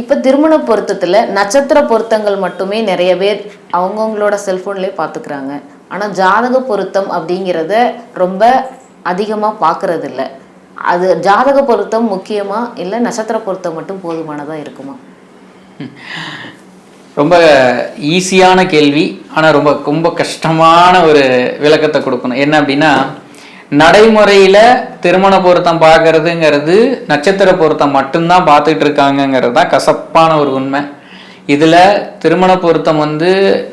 இப்போ திருமண பொருத்தத்தில் நட்சத்திர பொருத்தங்கள் மட்டுமே நிறைய பேர் அவங்கவுங்களோட செல்ஃபோன்லேயே பார்த்துக்கிறாங்க. ஆனால் ஜாதக பொருத்தம் அப்படிங்கிறத ரொம்ப அதிகமாக பார்க்குறது இல்லை அது ஜாதக பொருத்தம் முக்கியமாக இல்லை நட்சத்திர பொருத்தம் மட்டும் போதுமானதாக இருக்குமா? ரொம்ப ஈஸியான கேள்வி. ஆனால் ரொம்ப ரொம்ப கஷ்டமான ஒரு விளக்கத்தை கொடுக்கணும். என்ன அப்படின்னா நடைமுறையில் திருமண பொருத்தம் பார்க்கறதுங்கிறது நட்சத்திர பொருத்தம் மட்டும்தான் பார்த்துட்டு இருக்காங்கங்கிறது தான் கசப்பான ஒரு உண்மை. இதில் திருமண பொருத்தம் வந்து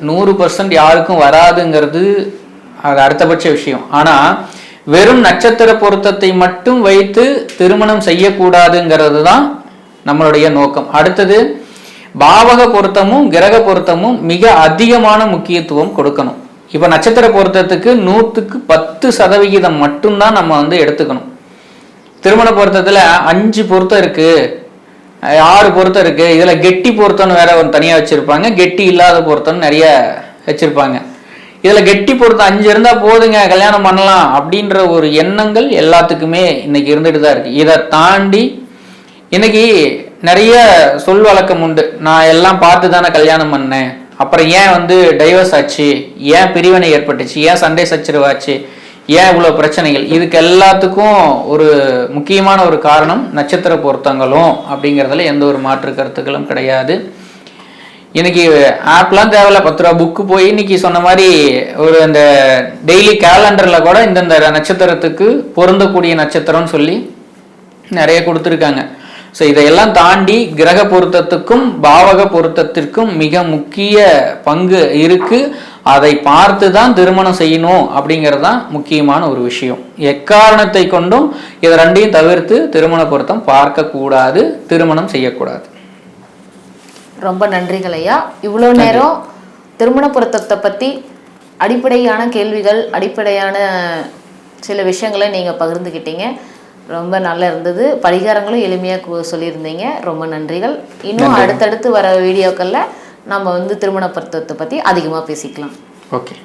நூறு பர்சன்ட் யாருக்கும் வராதுங்கிறது அது அடுத்தபட்ச விஷயம். ஆனால் வெறும் நட்சத்திர பொருத்தத்தை மட்டும் வைத்து திருமணம் செய்யக்கூடாதுங்கிறது தான் நம்மளுடைய நோக்கம். அடுத்தது பாவக பொருத்தமும் கிரக பொருத்தமும் மிக அதிகமான முக்கியத்துவம் கொடுக்கணும். இப்போ நட்சத்திர பொருத்தத்துக்கு நூற்றுக்கு பத்து சதவிகிதம் மட்டும்தான் நம்ம வந்து எடுத்துக்கணும். திருமண பொருத்தத்தில் அஞ்சு பொருத்தம் இருக்குது ஆறு பொருத்தம் இருக்குது இதில் கெட்டி பொருத்தம்னு வேற ஒன்று தனியாக வச்சுருப்பாங்க கெட்டி இல்லாத பொருத்தம்னு நிறைய வச்சுருப்பாங்க. இதில் கெட்டி பொருத்தம் அஞ்சு இருந்தால் போதுங்க கல்யாணம் பண்ணலாம் அப்படின்ற ஒரு எண்ணங்கள் எல்லாத்துக்குமே இன்னைக்கு இருந்துட்டு தான் இருக்குது இதை தாண்டி இன்னைக்கு நிறைய சொல் வழக்கம் உண்டு. நான் எல்லாம் பார்த்து தானே கல்யாணம் பண்ணேன். அப்புறம் ஏன் வந்து டைவர்ஸ் ஆச்சு? ஏன் பிரிவினை ஏற்பட்டுச்சு? ஏன் சண்டை சச்சரவாச்சு? ஏன் இவ்வளோ பிரச்சனைகள்? இதுக்கு எல்லாத்துக்கும் ஒரு முக்கியமான ஒரு காரணம் நட்சத்திர பொருத்தங்களும் அப்படிங்கிறதுல எந்த ஒரு மாற்று கருத்துக்களும் கிடையாது. இன்னைக்கு ஆப்லாம் தேவையில்ல. பத்து ரூபா புக்கு போய் இன்னைக்கு சொன்ன மாதிரி ஒரு அந்த டெய்லி கேலண்டரில் கூட இந்தந்த நட்சத்திரத்துக்கு பொருந்தக்கூடிய நட்சத்திரம்னு சொல்லி நிறைய கொடுத்துருக்காங்க. ஸோ இதையெல்லாம் தாண்டி கிரக பொருத்தத்துக்கும் பாவக பொருத்தத்திற்கும் மிக முக்கிய பங்கு இருக்கு. அதை பார்த்து தான் திருமணம் செய்யணும் அப்படிங்கிறது தான் முக்கியமான ஒரு விஷயம். எக்காரணத்தை கொண்டும் இதை ரெண்டையும் தவிர்த்து திருமண பொருத்தம் பார்க்கக்கூடாது திருமணம் செய்யக்கூடாது. ரொம்ப நன்றிகள் ஐயா. இவ்வளோ நேரம் திருமண பொருத்தத்தை பற்றி அடிப்படையான கேள்விகள் அடிப்படையான சில விஷயங்களை நீங்கள் பகிர்ந்துக்கிட்டீங்க ரொம்ப நல்லா இருந்தது. பரிகாரங்களும் எளிமையாக சொல்லியிருந்தீங்க. ரொம்ப நன்றிகள். இன்னும் அடுத்தடுத்து வர வீடியோக்களில் நம்ம வந்து திருமண பொருத்தத்தை பற்றி அதிகமாக பேசிக்கலாம். ஓகே.